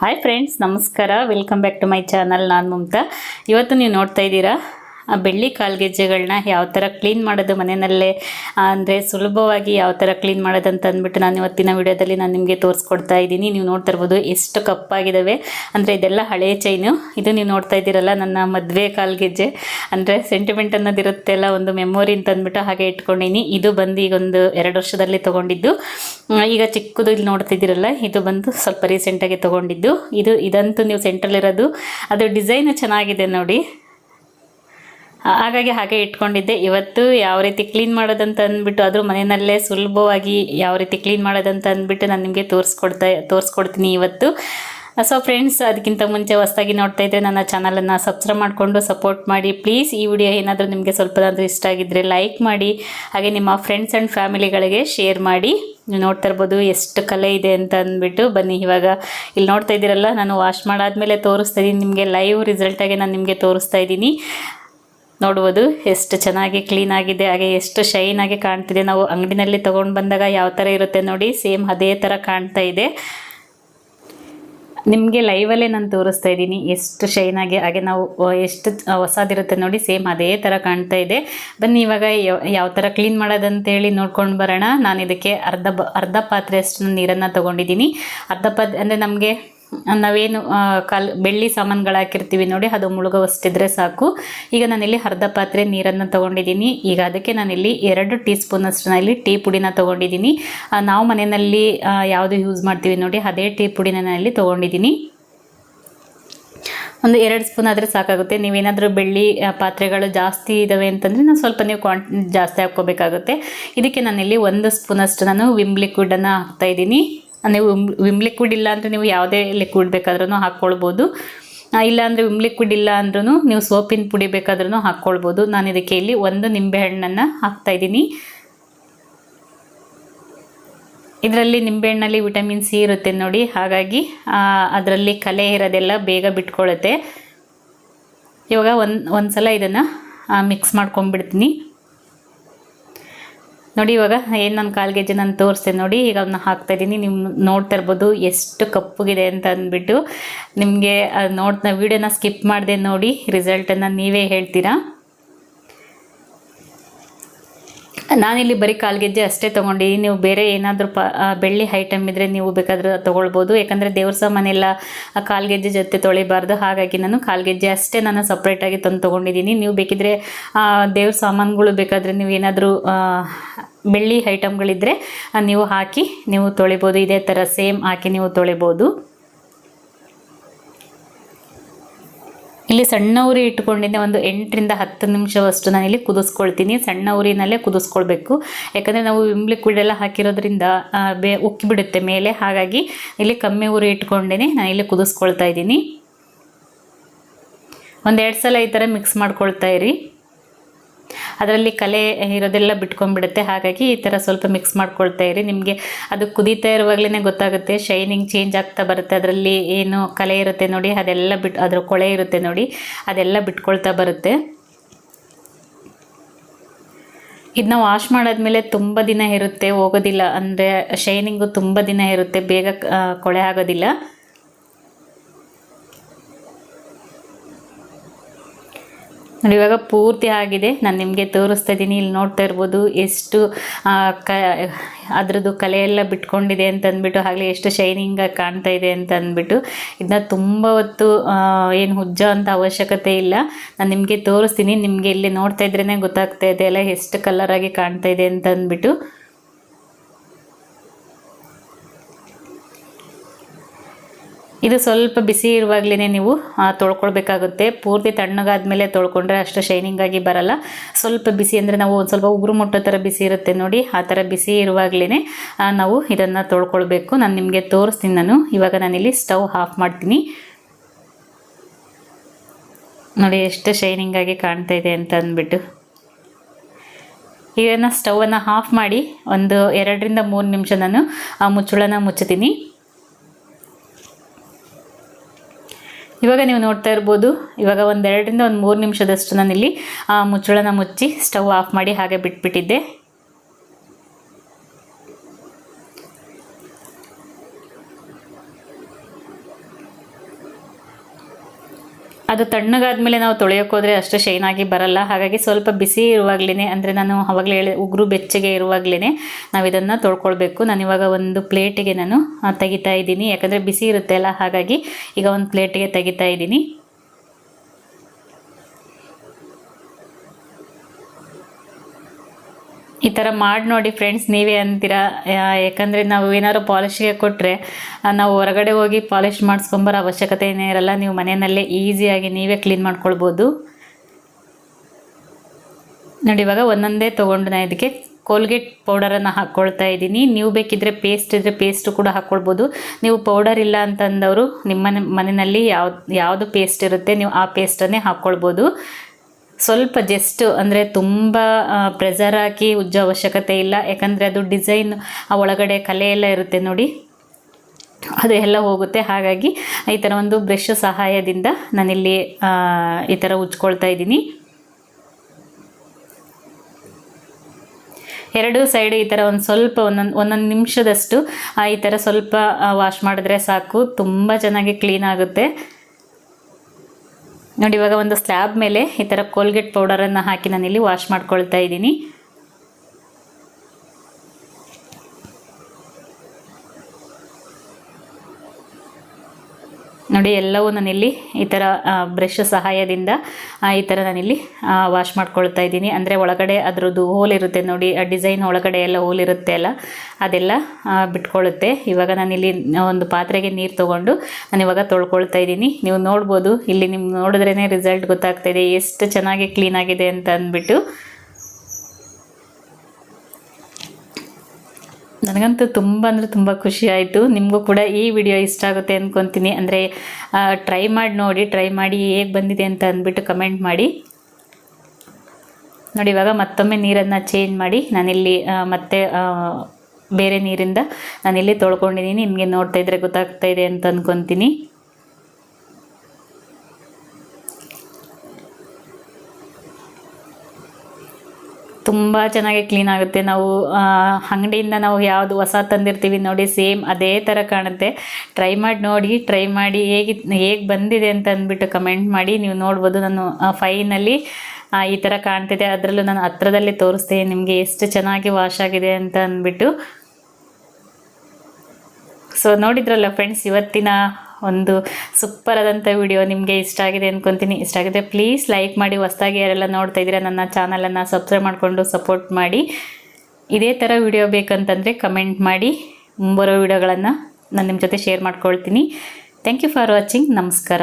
Hi friends ನಮಸ್ಕಾರ. Welcome back to my channel ನಾನು ಮಮತಾ. ಇವತ್ತು ನೀವು ನೋಡ್ತಾ ಇದ್ದೀರಾ ಬೆಳ್ಳಿ ಕಾಲ್ಗೆಜ್ಜೆಗಳನ್ನ ಯಾವ ಥರ ಕ್ಲೀನ್ ಮಾಡೋದು ಮನೆಯಲ್ಲೇ ಅಂದರೆ ಸುಲಭವಾಗಿ ಯಾವ ಥರ ಕ್ಲೀನ್ ಮಾಡೋದು ಅಂತ ಅಂದ್ಬಿಟ್ಟು ನಾನು ಇವತ್ತಿನ ವಿಡಿಯೋದಲ್ಲಿ ನಾನು ನಿಮಗೆ ತೋರಿಸ್ಕೊಡ್ತಾ ಇದ್ದೀನಿ. ನೀವು ನೋಡ್ತಾ ಇರ್ಬೋದು ಎಷ್ಟು ಕಪ್ಪಾಗಿದ್ದಾವೆ ಅಂದರೆ ಇದೆಲ್ಲ ಹಳೆಯ ಚೈನು ಇದು ನೀವು ನೋಡ್ತಾ ಇದ್ದೀರಲ್ಲ ನನ್ನ ಮದುವೆ ಕಾಲ್ಗೆಜ್ಜೆ ಅಂದರೆ ಸೆಂಟಿಮೆಂಟ್ ಅನ್ನೋದಿರುತ್ತೆ ಅಲ್ಲ ಒಂದು ಮೆಮೊರಿ ಅಂತ ಅಂದ್ಬಿಟ್ಟು ಹಾಗೆ ಇಟ್ಕೊಂಡಿನಿ. ಇದು ಬಂದು ಈಗ ಒಂದು ಎರಡು ವರ್ಷದಲ್ಲಿ ತೊಗೊಂಡಿದ್ದು. ಈಗ ಚಿಕ್ಕದು ಇಲ್ಲಿ ನೋಡ್ತಿದ್ದೀರಲ್ಲ ಇದು ಬಂದು ಸ್ವಲ್ಪ ರೀಸೆಂಟಾಗಿ ತೊಗೊಂಡಿದ್ದು. ಇದು ಇದಂತೂ ನೀವು ಸೆಂಟ್ರಲ್ಲಿರೋದು ಅದು ಡಿಸೈನು ಚೆನ್ನಾಗಿದೆ ನೋಡಿ. ಆ, ಹಾಗಾಗಿ ಹಾಗೆ ಇಟ್ಕೊಂಡಿದ್ದೆ. ಇವತ್ತು ಯಾವ ರೀತಿ ಕ್ಲೀನ್ ಮಾಡೋದಂತ ಅಂದ್ಬಿಟ್ಟು ಅದ್ರ ಮನೆಯಲ್ಲೇ ಸುಲಭವಾಗಿ ಯಾವ ರೀತಿ ಕ್ಲೀನ್ ಮಾಡೋದಂತ ಅಂದ್ಬಿಟ್ಟು ನಾನು ನಿಮಗೆ ತೋರಿಸ್ಕೊಡ್ತಾ, ತೋರಿಸ್ಕೊಡ್ತೀನಿ ಇವತ್ತು. ಸೊ ಫ್ರೆಂಡ್ಸ್ ಅದಕ್ಕಿಂತ ಮುಂಚೆ ಹೊಸ್ದಾಗಿ ನೋಡ್ತಾ ಇದ್ದರೆ ನನ್ನ ಚಾನಲನ್ನು ಸಬ್ಸ್ಕ್ರೈಬ್ ಮಾಡಿಕೊಂಡು ಸಪೋರ್ಟ್ ಮಾಡಿ. ಪ್ಲೀಸ್ ಈ ವಿಡಿಯೋ ಏನಾದರೂ ನಿಮಗೆ ಸ್ವಲ್ಪನಾದರೂ ಇಷ್ಟ ಆಗಿದ್ದರೆ ಲೈಕ್ ಮಾಡಿ. ಹಾಗೆ ನಿಮ್ಮ ಫ್ರೆಂಡ್ಸ್ ಆ್ಯಂಡ್ ಫ್ಯಾಮಿಲಿಗಳಿಗೆ ಶೇರ್ ಮಾಡಿ. ನೀವು ನೋಡ್ತಾ ಇರ್ಬೋದು ಎಷ್ಟು ಕಲೆ ಇದೆ ಅಂತ ಅಂದ್ಬಿಟ್ಟು. ಬನ್ನಿ, ಇವಾಗ ಇಲ್ಲಿ ನೋಡ್ತಾ ಇದ್ದೀರಲ್ಲ, ನಾನು ವಾಶ್ ಮಾಡಾದಮೇಲೆ ತೋರಿಸ್ತಾ ಇದ್ದೀನಿ ನಿಮಗೆ ಲೈವ್ ರಿಸಲ್ಟಾಗೆ ನಾನು ನಿಮಗೆ ತೋರಿಸ್ತಾ ಇದ್ದೀನಿ ನೋಡ್ಬೋದು ಎಷ್ಟು ಚೆನ್ನಾಗಿ ಕ್ಲೀನ್ ಆಗಿದೆ, ಹಾಗೆ ಎಷ್ಟು ಶೈನ್ ಆಗಿ ಕಾಣ್ತಿದೆ. ನಾವು ಅಂಗಡಿನಲ್ಲಿ ತಗೊಂಡು ಬಂದಾಗ ಯಾವ ಥರ ಇರುತ್ತೆ ನೋಡಿ ಸೇಮ್ ಅದೇ ಥರ ಕಾಣ್ತಾ ಇದೆ. ನಿಮಗೆ ಲೈವಲ್ಲೇ ನಾನು ತೋರಿಸ್ತಾ ಇದ್ದೀನಿ, ಎಷ್ಟು ಶೈನ್ ಆಗಿ, ಹಾಗೆ ನಾವು ಎಷ್ಟು ಹೊಸದಿರುತ್ತೆ ನೋಡಿ ಸೇಮ್ ಅದೇ ಥರ ಕಾಣ್ತಾ ಇದೆ. ಬನ್ನಿ, ಇವಾಗ ಯಾವ- ಥರ ಕ್ಲೀನ್ ಮಾಡೋದಂತೇಳಿ ನೋಡ್ಕೊಂಡು ಬರೋಣ. ನಾನು ಇದಕ್ಕೆ ಅರ್ಧ ಅರ್ಧ ಪಾತ್ರೆಯಷ್ಟು ನೀರನ್ನು ತೊಗೊಂಡಿದ್ದೀನಿ. ಅರ್ಧ ಪಾತ್ರೆ, ಅಂದರೆ ನಮಗೆ ನಾವೇನು ಕಲ್, ಬೆಳ್ಳಿ ಸಾಮಾನುಗಳು ಹಾಕಿರ್ತೀವಿ ನೋಡಿ, ಅದು ಮುಳುಗುವಷ್ಟಿದ್ರೆ ಸಾಕು. ಈಗ ನಾನಿಲ್ಲಿ ಅರ್ಧ ಪಾತ್ರೆ ನೀರನ್ನು ತೊಗೊಂಡಿದ್ದೀನಿ. ಈಗ ಅದಕ್ಕೆ ನಾನಿಲ್ಲಿ ಎರಡು ಟೀ ಸ್ಪೂನಷ್ಟು ಇಲ್ಲಿ ಟೀ ಪುಡಿನ ತೊಗೊಂಡಿದ್ದೀನಿ. ನಾವು ಮನೆಯಲ್ಲಿ ಯಾವುದು ಯೂಸ್ ಮಾಡ್ತೀವಿ ನೋಡಿ, ಅದೇ ಟೀ ಪುಡಿನ ನಾನಿಲ್ಲಿ ತೊಗೊಂಡಿದ್ದೀನಿ. ಒಂದು ಎರಡು ಸ್ಪೂನ್ ಆದರೆ ಸಾಕಾಗುತ್ತೆ. ನೀವೇನಾದರೂ ಬೆಳ್ಳಿ ಪಾತ್ರೆಗಳು ಜಾಸ್ತಿ ಇದ್ದಾವೆ ಅಂತಂದರೆ ನಾವು ಸ್ವಲ್ಪ ನೀವು ಕ್ವಾಂಟ್, ಜಾಸ್ತಿ ಹಾಕ್ಕೋಬೇಕಾಗುತ್ತೆ. ಇದಕ್ಕೆ ನಾನಿಲ್ಲಿ ಒಂದು ಸ್ಪೂನಷ್ಟು ನಾನು ವಿಮ್ ಲಿಕ್ವಿಡನ್ನು ಹಾಕ್ತಾಯಿದ್ದೀನಿ ನೀವು ವಿಮ್ ಲಿಕ್ವಿಡ್ ಇಲ್ಲ ಅಂದರೆ ನೀವು ಯಾವುದೇ ಲಿಕ್ವಿಡ್ ಬೇಕಾದ್ರೂ ಹಾಕ್ಕೊಳ್ಬೋದು. ಆ, ಇಲ್ಲ ಅಂದರೆ ವಿಮ್ ಲಿಕ್ವಿಡ್ ಇಲ್ಲ ಅಂದ್ರೂ ನೀವು ಸೋಪಿನ ಪುಡಿ ಬೇಕಾದ್ರೂ ಹಾಕ್ಕೊಳ್ಬೋದು. ನಾನು ಇದಕ್ಕೆ ಇಲ್ಲಿ ಒಂದು ನಿಂಬೆಹಣ್ಣನ್ನು ಹಾಕ್ತಾಯಿದ್ದೀನಿ ಇದರಲ್ಲಿ ನಿಂಬೆಹಣ್ಣಲ್ಲಿ ವಿಟಮಿನ್ ಸಿ ಇರುತ್ತೆ ನೋಡಿ. ಹಾಗಾಗಿ ಅದರಲ್ಲಿ ಕಲೆ ಇರೋದೆಲ್ಲ ಬೇಗ ಬಿಟ್ಕೊಳ್ಳುತ್ತೆ ಇವಾಗ ಒಂದು ಒಂದು ಸಲ ಇದನ್ನು ಮಿಕ್ಸ್ ಮಾಡ್ಕೊಂಡ್ಬಿಡ್ತೀನಿ. ನೋಡಿ ಇವಾಗ ಏನು ನನ್ನ ಕಾಲ್ಗೆಜ್ಜೆ ನಾನು ತೋರಿಸ್ತೇನೆ ನೋಡಿ, ಈಗ ಅದನ್ನ ಹಾಕ್ತಾಯಿದ್ದೀನಿ ನೀವು ನೋಡ್ತಾ ಇರ್ಬೋದು ಎಷ್ಟು ಕಪ್ಪುಗಿದೆ ಅಂತ ಅಂದ್ಬಿಟ್ಟು. ನಿಮಗೆ ನೋಡ್ತಾ ವೀಡಿಯೋನ ಸ್ಕಿಪ್ ಮಾಡಿದೆ ನೋಡಿ ರಿಸಲ್ಟನ್ನು ನೀವೇ ಹೇಳ್ತೀರಾ? ನಾನಿಲ್ಲಿ ಬರೀ ಕಾಲ್ಗೆಜ್ಜೆ ಅಷ್ಟೇ ತೊಗೊಂಡು, ನೀವು ಬೇರೆ ಏನಾದರೂ ಪ ಬೆಳ್ಳಿ ಐಟಮ್ ಇದ್ದರೆ ನೀವು ಬೇಕಾದರೂ ತೊಗೊಳ್ಬೋದು. ಯಾಕಂದರೆ ದೇವ್ರ ಸಾಮಾನೆಲ್ಲ ಕಾಲ್ಗೆಜ್ಜೆ ಜೊತೆ ತೊಳಿಬಾರ್ದು. ಹಾಗಾಗಿ ನಾನು ಕಾಲ್ಗೆಜ್ಜೆ ಅಷ್ಟೇ ನಾನು ಸಪ್ರೇಟಾಗಿ ತಂದು ತೊಗೊಂಡಿದ್ದೀನಿ. ನೀವು ಬೇಕಿದ್ರೆ ದೇವ್ರ ಸಾಮಾನುಗಳು ಬೇಕಾದರೆ ನೀವು ಏನಾದರೂ ಬೆಳ್ಳಿ ಐಟಮ್ಗಳಿದ್ದರೆ ನೀವು ಹಾಕಿ ನೀವು ತೊಳಿಬೋದು. ಇದೇ ಥರ ಸೇಮ್ ಹಾಕಿ ನೀವು ತೊಳಿಬೋದು. ಇಲ್ಲಿ ಸಣ್ಣ ಉರಿ ಇಟ್ಕೊಂಡಿದ್ದೆ ಒಂದು ಎಂಟರಿಂದ ಹತ್ತು ನಿಮಿಷವಷ್ಟು ನಾನು ಇಲ್ಲಿ ಕುದಿಸ್ಕೊಳ್ತೀನಿ. ಸಣ್ಣ ಉರಿನಲ್ಲೇ ಕುದಿಸ್ಕೊಳ್ಬೇಕು. ಯಾಕಂದರೆ ನಾವು ವಿಮ್ ಕುಳ್ಳೆಲ್ಲ ಹಾಕಿರೋದ್ರಿಂದ ಬೇ, ಉಕ್ಕಿಬಿಡುತ್ತೆ ಮೇಲೆ. ಹಾಗಾಗಿ ಇಲ್ಲಿ ಕಮ್ಮಿ ಉರಿ ಇಟ್ಕೊಂಡೇ ನಾನು ಇಲ್ಲಿ ಕುದಿಸ್ಕೊಳ್ತಾ ಇದ್ದೀನಿ. ಒಂದೆರಡು ಸಲ ಈ ಥರ ಮಿಕ್ಸ್ ಮಾಡ್ಕೊಳ್ತಾ ಇರಿ. ಅದರಲ್ಲಿ ಕಲೆ ಇರೋದೆಲ್ಲ ಬಿಟ್ಕೊಂಡ್ಬಿಡುತ್ತೆ. ಹಾಗಾಗಿ ಈ ಥರ ಸ್ವಲ್ಪ ಮಿಕ್ಸ್ ಮಾಡ್ಕೊಳ್ತಾ ಇರಿ. ನಿಮಗೆ ಅದು ಕುದೀತಾ ಇರುವಾಗಲೇ ಗೊತ್ತಾಗುತ್ತೆ. ಶೈನಿಂಗ್ ಚೇಂಜ್ ಆಗ್ತಾ ಬರುತ್ತೆ. ಅದರಲ್ಲಿ ಏನು ಕಲೆ ಇರುತ್ತೆ ನೋಡಿ, ಅದೆಲ್ಲ ಬಿಟ್ಟು ಅದರ ಕೊಳೆ ಇರುತ್ತೆ ನೋಡಿ, ಅದೆಲ್ಲ ಬಿಟ್ಕೊಳ್ತಾ ಬರುತ್ತೆ. ಇದನ್ನ ವಾಶ್ ಮಾಡಾದ್ಮೇಲೆ ತುಂಬ ದಿನ ಇರುತ್ತೆ, ಹೋಗೋದಿಲ್ಲ. ಅಂದರೆ ಶೈನಿಂಗು ತುಂಬ ದಿನ ಇರುತ್ತೆ. ಬೇಗ ಕೊಳೆ ಆಗೋದಿಲ್ಲ. ನೋಡಿ, ಇವಾಗ ಪೂರ್ತಿ ಆಗಿದೆ. ನಾನು ನಿಮಗೆ ತೋರಿಸ್ತಾ ಇದ್ದೀನಿ. ಇಲ್ಲಿ ನೋಡ್ತಾ ಇರ್ಬೋದು ಎಷ್ಟು ಕ, ಅದರದ್ದು ಕಲೆಯೆಲ್ಲ ಬಿಟ್ಕೊಂಡಿದೆ ಅಂತ ಅಂದ್ಬಿಟ್ಟು ಆಗಲೇ ಎಷ್ಟು ಶೈನಿಂಗಾಗಿ ಕಾಣ್ತಾ ಇದೆ ಅಂತ ಅಂದ್ಬಿಟ್ಟು ಇದನ್ನ ತುಂಬ ಹೊತ್ತು ಏನು ಹುಜ್ಜ ಅಂತ ಅವಶ್ಯಕತೆ ಇಲ್ಲ. ನಾನು ನಿಮಗೆ ತೋರಿಸ್ತೀನಿ. ನಿಮಗೆ ಇಲ್ಲಿ ನೋಡ್ತಾ ಇದ್ರೇ ಗೊತ್ತಾಗ್ತಾ ಇದೆ. ಅಲ್ಲ ಎಷ್ಟು ಕಲರಾಗಿ ಕಾಣ್ತಾ ಇದೆ ಅಂತ ಅಂದ್ಬಿಟ್ಟು ಇದು ಸ್ವಲ್ಪ ಬಿಸಿ ಇರುವಾಗಲೇ ನೀವು ತೊಳ್ಕೊಳ್ಬೇಕಾಗುತ್ತೆ. ಪೂರ್ತಿ ತಣ್ಣಗಾದ್ಮೇಲೆ ತೊಳ್ಕೊಂಡ್ರೆ ಅಷ್ಟು ಶೈನಿಂಗ್ ಆಗಿ ಬರಲ್ಲ. ಸ್ವಲ್ಪ ಬಿಸಿ ಅಂದರೆ ನಾವು ಒಂದು ಸ್ವಲ್ಪ ಉಗುರು ಮುಟ್ಟೋ ಥರ ಬಿಸಿ ಇರುತ್ತೆ ನೋಡಿ. ಆ ಥರ ಬಿಸಿ ಇರುವಾಗಲೇ ನಾವು ಇದನ್ನು ತೊಳ್ಕೊಳ್ಬೇಕು. ನಾನು ನಿಮಗೆ ತೋರಿಸ್ತೀನಿ ನಾನು. ಇವಾಗ ನಾನಿಲ್ಲಿ ಸ್ಟವ್ ಆಫ್ ಮಾಡ್ತೀನಿ. ನೋಡಿ, ಎಷ್ಟು ಶೈನಿಂಗ್ ಆಗಿ ಕಾಣ್ತಾ ಇದೆ ಅಂತ ಅಂದ್ಬಿಟ್ಟು. ಇದನ್ನು ಸ್ಟವನ್ನು ಆಫ್ ಮಾಡಿ ಒಂದು ಎರಡರಿಂದ ಮೂರು ನಿಮಿಷ ನಾನು, ಆ, ಮುಚ್ಚಳನ ಮುಚ್ಚುತ್ತೀನಿ. ಇವಾಗ ನೀವು ನೋಡ್ತಾ ಇರ್ಬೋದು, ಇವಾಗ ಒಂದೆರಡರಿಂದ ಒಂದು ಮೂರು ನಿಮಿಷದಷ್ಟು ನಾನಿಲ್ಲಿ ಮುಚ್ಚಳನ ಮುಚ್ಚಿ ಸ್ಟವ್ ಆಫ್ ಮಾಡಿ ಹಾಗೆ ಬಿಟ್ಬಿಟ್ಟಿದ್ದೆ. ಅದು ತಣ್ಣಗಾದ್ಮೇಲೆ ನಾವು ತೊಳೆಯೋಕ್ಕೋದ್ರೆ ಅಷ್ಟು ಶೈನಾಗಿ ಬರಲ್ಲ. ಹಾಗಾಗಿ ಸ್ವಲ್ಪ ಬಿಸಿ ಇರುವಾಗಲೇ ಅಂದರೆ ನಾನು ಅವಾಗಲೇ ಹೇಳಿ ಉಗುರು ಬೆಚ್ಚಗೆ ಇರುವಾಗಲೇ ನಾವು ಇದನ್ನು ತೊಳ್ಕೊಳ್ಬೇಕು. ನಾನು ಇವಾಗ ಒಂದು ಪ್ಲೇಟಿಗೆ ನಾನು ತೆಗಿತಾ ಇದ್ದೀನಿ. ಯಾಕಂದರೆ ಬಿಸಿ ಇರುತ್ತೆ ಅಲ್ಲ ಹಾಗಾಗಿ ಈಗ ಒಂದು ಪ್ಲೇಟಿಗೆ ತೆಗಿತಾ ಇದ್ದೀನಿ. ಈ ಥರ ಮಾಡಿ ನೋಡಿ ಫ್ರೆಂಡ್ಸ್ ನೀವೇ ಅಂತೀರಾ? ಯಾಕಂದರೆ ನಾವು ಏನಾದ್ರು ಪಾಲಿಶ್ಗೆ ಕೊಟ್ಟರೆ ನಾವು ಹೊರಗಡೆ ಹೋಗಿ ಪಾಲಿಶ್ ಮಾಡಿಸ್ಕೊಂಬರೋ ಅವಶ್ಯಕತೆ ಏನೇ ಇರಲ್ಲ. ನೀವು ಮನೆಯಲ್ಲೇ ಈಸಿಯಾಗಿ ನೀವೇ ಕ್ಲೀನ್ ಮಾಡ್ಕೊಳ್ಬೋದು. ನೋಡಿ, ಇವಾಗ ಒಂದೊಂದೇ ತೊಗೊಂಡು ನಾನು ಇದಕ್ಕೆ ಕೋಲ್ಗೇಟ್ ಪೌಡರನ್ನು ಹಾಕ್ಕೊಳ್ತಾ ಇದ್ದೀನಿ. ನೀವು ಬೇಕಿದ್ದರೆ ಪೇಸ್ಟ್ ಇದ್ದರೆ ಪೇಸ್ಟು ಕೂಡ ಹಾಕ್ಕೊಳ್ಬೋದು ನೀವು ಪೌಡರ್ ಇಲ್ಲ ಅಂತಂದವರು ನಿಮ್ಮ ಮನೆ ಮನೆಯಲ್ಲಿ ಯಾವ, ಯಾವುದು ಪೇಸ್ಟ್ ಇರುತ್ತೆ, ನೀವು ಆ ಪೇಸ್ಟನ್ನೇ ಹಾಕ್ಕೊಳ್ಬೋದು ಸ್ವಲ್ಪ ಜಸ್ಟ್ ಅಂದರೆ ತುಂಬ ಪ್ರೆಸರ್ ಹಾಕಿ ಉಜ್ಜ ಅವಶ್ಯಕತೆ ಇಲ್ಲ. ಯಾಕಂದರೆ ಅದು ಡಿಸೈನ್ ಆ ಒಳಗಡೆ ಕಲೆ ಎಲ್ಲ ಇರುತ್ತೆ ನೋಡಿ. ಅದು ಎಲ್ಲ ಹೋಗುತ್ತೆ. ಹಾಗಾಗಿ ಈ ಥರ ಒಂದು ಬ್ರಷ್ ಸಹಾಯದಿಂದ ನಾನಿಲ್ಲಿ ಈ ಥರ ಉಜ್ಕೊಳ್ತಾ ಇದ್ದೀನಿ. ಎರಡು ಸೈಡು ಈ ಥರ ಒಂದು ಸ್ವಲ್ಪ, ಒಂದೊಂದು ಒಂದೊಂದು ನಿಮಿಷದಷ್ಟು ಈ ಥರ ಸ್ವಲ್ಪ ವಾಶ್ ಮಾಡಿದ್ರೆ ಸಾಕು. ತುಂಬ ಚೆನ್ನಾಗಿ ಕ್ಲೀನ್ ಆಗುತ್ತೆ. ನೋಡಿ ಇವಾಗ ಒಂದು ಸ್ಲ್ಯಾಬ್ ಮೇಲೆ ಈ ಥರ ಕೋಲ್ಗೇಟ್ ಪೌಡರನ್ನು ಹಾಕಿ ನಾನಿಲ್ಲಿ ವಾಶ್ ಮಾಡ್ಕೊಳ್ತಾ ಇದ್ದೀನಿ. ನೋಡಿ, ಎಲ್ಲವೂ ನಾನಿಲ್ಲಿ ಈ ಥರ ಬ್ರಷ್ ಸಹಾಯದಿಂದ ಈ ಥರ ನಾನಿಲ್ಲಿ ವಾಶ್ ಮಾಡ್ಕೊಳ್ತಾ ಇದ್ದೀನಿ. ಅಂದರೆ ಒಳಗಡೆ ಅದರದ್ದು ಹೋಲ್ ಇರುತ್ತೆ ನೋಡಿ, ಆ ಡಿಸೈನ್ ಒಳಗಡೆ ಎಲ್ಲ ಹೋಲ್ ಇರುತ್ತೆ ಅಲ್ಲ, ಅದೆಲ್ಲ ಬಿಟ್ಕೊಳ್ಳುತ್ತೆ. ಇವಾಗ ನಾನಿಲ್ಲಿ ಒಂದು ಪಾತ್ರೆಗೆ ನೀರು ತೊಗೊಂಡು ನಾನು ಇವಾಗ ತೊಳ್ಕೊಳ್ತಾ ಇದ್ದೀನಿ. ನೀವು ನೋಡ್ಬೋದು, ಇಲ್ಲಿ ನಿಮ್ಗೆ ನೋಡಿದ್ರೇ ರಿಸಲ್ಟ್ ಗೊತ್ತಾಗ್ತಾ ಇದೆ, ಎಷ್ಟು ಚೆನ್ನಾಗಿ ಕ್ಲೀನ್ ಆಗಿದೆ ಅಂತ ಅಂದ್ಬಿಟ್ಟು. ನನಗಂತೂ ತುಂಬ ಅಂದರೆ ತುಂಬ ಖುಷಿ ಆಯಿತು. ನಿಮಗೂ ಕೂಡ ಈ ವಿಡಿಯೋ ಇಷ್ಟ ಆಗುತ್ತೆ ಅಂದ್ಕೊತೀನಿ ಅಂದರೆ ಟ್ರೈ ಮಾಡಿ ನೋಡಿ ಟ್ರೈ ಮಾಡಿ ಹೇಗೆ ಬಂದಿದೆ ಅಂತ ಅಂದ್ಬಿಟ್ಟು ಕಮೆಂಟ್ ಮಾಡಿ. ನೋಡಿ, ಇವಾಗ ಮತ್ತೊಮ್ಮೆ ನೀರನ್ನು ಚೇಂಜ್ ಮಾಡಿ. ನಾನಿಲ್ಲಿ ಮತ್ತೆ ಬೇರೆ ನೀರಿಂದ ನಾನಿಲ್ಲಿ ತೊಳ್ಕೊಂಡಿದ್ದೀನಿ. ನಿಮಗೆ ನೋಡ್ತಾ ಇದ್ರೆ ಗೊತ್ತಾಗ್ತಾ ಇದೆ ಅಂತ ಅಂದ್ಕೊತೀನಿ ತುಂಬ ಚೆನ್ನಾಗಿ ಕ್ಲೀನ್ ಆಗುತ್ತೆ. ನಾವು ಅಂಗಡಿಯಿಂದ ನಾವು ಯಾವುದು ಹೊಸ ತಂದಿರ್ತೀವಿ ನೋಡಿ ಸೇಮ್ ಅದೇ ಥರ ಕಾಣುತ್ತೆ. ಟ್ರೈ ಮಾಡಿ ನೋಡಿ ಟ್ರೈ ಮಾಡಿ ಹೇಗೆ ಹೇಗೆ ಬಂದಿದೆ ಅಂತ ಅಂದ್ಬಿಟ್ಟು ಕಮೆಂಟ್ ಮಾಡಿ, ನೀವು ನೋಡ್ಬೋದು ನಾನು ಫೈನಲ್ಲಿ ಈ ಥರ ಕಾಣ್ತಿದೆ. ಅದರಲ್ಲೂ ನಾನು ಹತ್ರದಲ್ಲಿ ತೋರಿಸ್ತೀನಿ ನಿಮಗೆ ಎಷ್ಟು ಚೆನ್ನಾಗಿ ವಾಶ್ ಆಗಿದೆ ಅಂತ ಅಂದ್ಬಿಟ್ಟು. ಸೊ ನೋಡಿದ್ರಲ್ಲ ಫ್ರೆಂಡ್ಸ್ ಇವತ್ತಿನ ಒಂದು ಸೂಪರ್ ಆದಂಥ ವಿಡಿಯೋ ನಿಮಗೆ ಇಷ್ಟ ಆಗಿದೆ ಅಂದ್ಕೊತೀನಿ ಇಷ್ಟ ಆಗಿದೆ ಪ್ಲೀಸ್ ಲೈಕ್ ಮಾಡಿ. ಹೊಸ್ದಾಗಿ ಯಾರೆಲ್ಲ ನೋಡ್ತಾ ಇದ್ದೀರಾ, ನನ್ನ ಚಾನಲನ್ನು ಸಬ್ಸ್ಕ್ರೈಬ್ ಮಾಡಿಕೊಂಡು ಸಪೋರ್ಟ್ ಮಾಡಿ. ಇದೇ ಥರ ವಿಡಿಯೋ ಬೇಕಂತಂದರೆ ಕಮೆಂಟ್ ಮಾಡಿ. ಮುಂಬರೋ ವಿಡಿಯೋಗಳನ್ನು ನಾನು ನಿಮ್ಮ ಜೊತೆ ಶೇರ್ ಮಾಡ್ಕೊಳ್ತೀನಿ. ಥ್ಯಾಂಕ್ ಯು ಫಾರ್ ವಾಚಿಂಗ್ ನಮಸ್ಕಾರ.